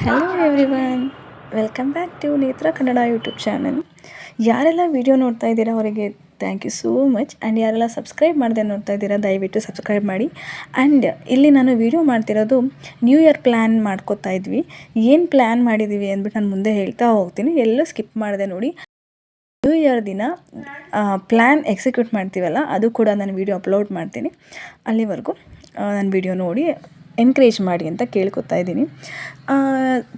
Hello everyone welcome back to Netra Kannada YouTube channel ಯಾರೆಲ್ಲ video ನೋಡ್ತಾ ಇದ್ದೀರಾ ಅವರಿಗೆ thank you so much and ಯಾರೆಲ್ಲ ಸಬ್ಸ್ಕ್ರೈಬ್ ಮಾಡದೆ ನೋಡ್ತಾ ಇದ್ದೀರಾ, ದಯವಿಟ್ಟು ಸಬ್ಸ್ಕ್ರೈಬ್ ಮಾಡಿ. ಆ್ಯಂಡ್ ಇಲ್ಲಿ ನಾನು ವಿಡಿಯೋ ಮಾಡ್ತಿರೋದು ನ್ಯೂ ಇಯರ್ ಪ್ಲ್ಯಾನ್ ಮಾಡ್ಕೋತಾ ಇದ್ವಿ. ಏನು ಪ್ಲ್ಯಾನ್ ಮಾಡಿದ್ದೀವಿ ಅಂದ್ಬಿಟ್ಟು ನಾನು ಮುಂದೆ ಹೇಳ್ತಾ ಹೋಗ್ತೀನಿ. ಎಲ್ಲೂ ಸ್ಕಿಪ್ ಮಾಡಿದೆ ನೋಡಿ. ನ್ಯೂ ಇಯರ್ ದಿನ ಪ್ಲ್ಯಾನ್ ಎಕ್ಸಿಕ್ಯೂಟ್ ಮಾಡ್ತೀವಲ್ಲ, ಅದು ಕೂಡ ನಾನು ವಿಡಿಯೋ ಅಪ್ಲೋಡ್ ಮಾಡ್ತೀನಿ. ಅಲ್ಲಿವರೆಗೂ ನನ್ನ ವಿಡಿಯೋ ನೋಡಿ ಎನ್ಕರೇಜ್ ಮಾಡಿ ಅಂತ ಕೇಳ್ಕೊತಾ ಇದ್ದೀನಿ.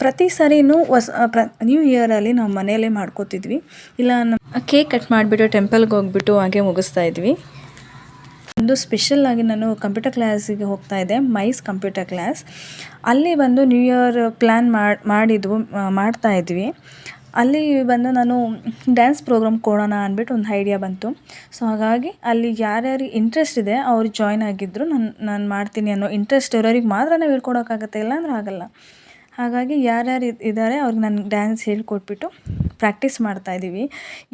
ಪ್ರತಿ ಸಾರಿನೂ ಹೊಸ ಪ್ರ ನ್ಯೂ ಇಯರಲ್ಲಿ ನಾವು ಮನೆಯಲ್ಲೇ ಮಾಡ್ಕೋತಿದ್ವಿ. ಇಲ್ಲ ನಮ್ಮ ಕೇಕ್ ಕಟ್ ಮಾಡಿಬಿಟ್ಟು ಟೆಂಪಲ್ಗೆ ಹೋಗ್ಬಿಟ್ಟು ಹಾಗೆ ಮುಗಿಸ್ತಾ ಇದ್ವಿ. ಒಂದು ಸ್ಪೆಷಲ್ ಆಗಿ ನಾನು ಕಂಪ್ಯೂಟರ್ ಕ್ಲಾಸಿಗೆ ಹೋಗ್ತಾ ಇದ್ದೆ ಮೈಸ್ ಕಂಪ್ಯೂಟರ್ ಕ್ಲಾಸ್ ಅಲ್ಲಿ ಬಂದು ನ್ಯೂ ಇಯರ್ ಪ್ಲ್ಯಾನ್ ಮಾಡಿ, ಮಾಡಿದ್ವು ಮಾಡ್ತಾ ಇದ್ವಿ. ಅಲ್ಲಿ ಬಂದು ನಾನು ಡ್ಯಾನ್ಸ್ ಪ್ರೋಗ್ರಾಮ್ ಕೊಡೋಣ ಅಂದ್ಬಿಟ್ಟು ಒಂದು ಐಡಿಯಾ ಬಂತು. ಸೊ ಹಾಗಾಗಿ ಅಲ್ಲಿ ಯಾರ್ಯಾರಿಗೆ ಇಂಟ್ರೆಸ್ಟ್ ಇದೆ, ಅವ್ರು ಜಾಯ್ನ್ ಆಗಿದ್ದರು ನಾನು ನಾನು ಮಾಡ್ತೀನಿ ಅನ್ನೋ ಇಂಟ್ರೆಸ್ಟ್ ಇರೋರಿಗೆ ಮಾತ್ರ ನಾವು ಹೇಳ್ಕೊಡೋಕ್ಕಾಗತ್ತೆ. ಇಲ್ಲಾಂದ್ರೆ ಆಗಲ್ಲ. ಹಾಗಾಗಿ ಯಾರ್ಯಾರು ಇದ್ದಾರೆ, ಅವ್ರಿಗೆ ನಾನು ಡ್ಯಾನ್ಸ್ ಹೇಳ್ಕೊಟ್ಬಿಟ್ಟು ಪ್ರಾಕ್ಟೀಸ್ ಮಾಡ್ತಾಯಿದ್ದೀವಿ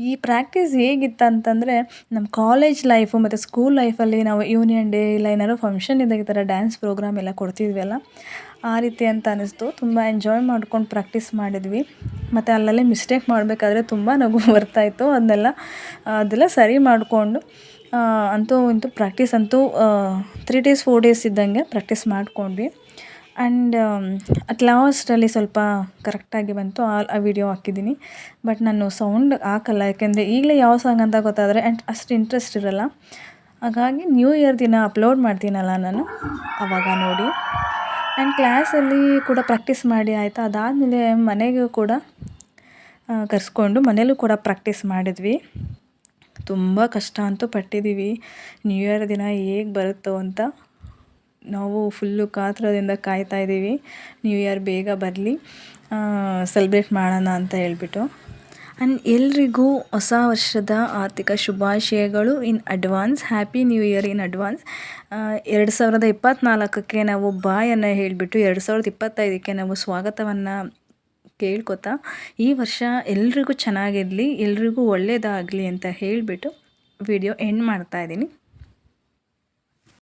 ಈ ಪ್ರಾಕ್ಟೀಸ್ ಹೇಗಿತ್ತು ಅಂತಂದರೆ ನಮ್ಮ ಕಾಲೇಜ್ ಲೈಫು ಮತ್ತು ಸ್ಕೂಲ್ ಲೈಫಲ್ಲಿ ನಾವು ಯೂನಿಯನ್ ಡೇ ಇಲ್ಲ ಏನಾದ್ರು ಫಂಕ್ಷನ್ ಇದ್ದಾಗ ಈ ಥರ ಡ್ಯಾನ್ಸ್ ಪ್ರೋಗ್ರಾಮ್ ಎಲ್ಲ ಕೊಡ್ತಿದ್ವಲ್ಲ ಆ ರೀತಿ ಅಂತ ಅನ್ನಿಸ್ತು ತುಂಬ ಎಂಜಾಯ್ ಮಾಡ್ಕೊಂಡು ಪ್ರಾಕ್ಟೀಸ್ ಮಾಡಿದ್ವಿ. ಮತ್ತು ಅಲ್ಲಲ್ಲೇ ಮಿಸ್ಟೇಕ್ ಮಾಡಬೇಕಾದ್ರೆ ತುಂಬ ನಗು ಬರ್ತಾಯಿತ್ತು ಅದನ್ನೆಲ್ಲ, ಅದೆಲ್ಲ ಸರಿ ಮಾಡಿಕೊಂಡು ಅಂತೂ ಇಂತೂ ಪ್ರಾಕ್ಟೀಸ್ ಅಂತೂ ತ್ರೀ ಡೇಸ್ ಫೋರ್ ಡೇಸ್ ಇದ್ದಂಗೆ ಪ್ರಾಕ್ಟೀಸ್ ಮಾಡಿಕೊಂಡ್ವಿ. ಆ್ಯಂಡ್ ಅಟ್ ಲಾಸ್ಟಲ್ಲಿ ಸ್ವಲ್ಪ ಕರೆಕ್ಟಾಗಿ ಬಂತು. ಆಲ್ ಆ ವಿಡಿಯೋ ಹಾಕಿದ್ದೀನಿ. ಬಟ್ ನಾನು ಸೌಂಡ್ ಹಾಕಲ್ಲ. ಯಾಕೆಂದರೆ ಈಗಲೇ ಯಾವ ಸಾಂಗ್ ಅಂತ ಗೊತ್ತಾದರೆ ಆ್ಯಂಡ್ ಅಷ್ಟು ಇಂಟ್ರೆಸ್ಟ್ ಇರಲ್ಲ. ಹಾಗಾಗಿ ನ್ಯೂ ಇಯರ್ ದಿನ ಅಪ್ಲೋಡ್ ಮಾಡ್ತೀನಲ್ಲ ನಾನು. ಆವಾಗ ನೋಡಿ. ಆ್ಯಂಡ್ ಕ್ಲಾಸಲ್ಲಿ ಕೂಡ ಪ್ರಾಕ್ಟೀಸ್ ಮಾಡಿ ಆಯಿತಾ? ಅದಾದಮೇಲೆ ಮನೆಗೂ ಕೂಡ ಕರೆಸ್ಕೊಂಡು ಮನೇಲೂ ಕೂಡ ಪ್ರಾಕ್ಟೀಸ್ ಮಾಡಿದ್ವಿ. ತುಂಬ ಕಷ್ಟ ಅಂತೂ ಪಟ್ಟಿದ್ದೀವಿ. ನ್ಯೂ ಇಯರ್ ದಿನ ಹೇಗೆ ಬರುತ್ತೋ ಅಂತ. ನಾವು ಫುಲ್ಲು ಕಾತರದಿಂದ ಕಾಯ್ತಾ ಇದ್ದೀವಿ. ನ್ಯೂ ಇಯರ್ ಬೇಗ ಬರಲಿ. ಸೆಲೆಬ್ರೇಟ್ ಮಾಡೋಣ ಅಂತ ಹೇಳ್ಬಿಟ್ಟು. ಆ್ಯಂಡ್ ಎಲ್ರಿಗೂ ಹೊಸ ವರ್ಷದ ಆರ್ಥಿಕ ಶುಭಾಶಯಗಳು in advance happy new year in advance ಎರಡು ಸಾವಿರದ ಇಪ್ಪತ್ತ್ನಾಲ್ಕಕ್ಕೆ ನಾವು ಬಾಯನ್ನು ಹೇಳಿಬಿಟ್ಟು, ಎರಡು ಸಾವಿರದ ಇಪ್ಪತ್ತೈದಕ್ಕೆ ನಾವು ಸ್ವಾಗತವನ್ನು ಕೇಳ್ಕೊತಾ ಈ ವರ್ಷ ಎಲ್ರಿಗೂ ಚೆನ್ನಾಗಿರಲಿ, ಎಲ್ರಿಗೂ ಒಳ್ಳೆಯದಾಗಲಿ ಅಂತ ಹೇಳಿಬಿಟ್ಟು ವಿಡಿಯೋ ಎಂಡ್ ಮಾಡ್ತಾಯಿದ್ದೀನಿ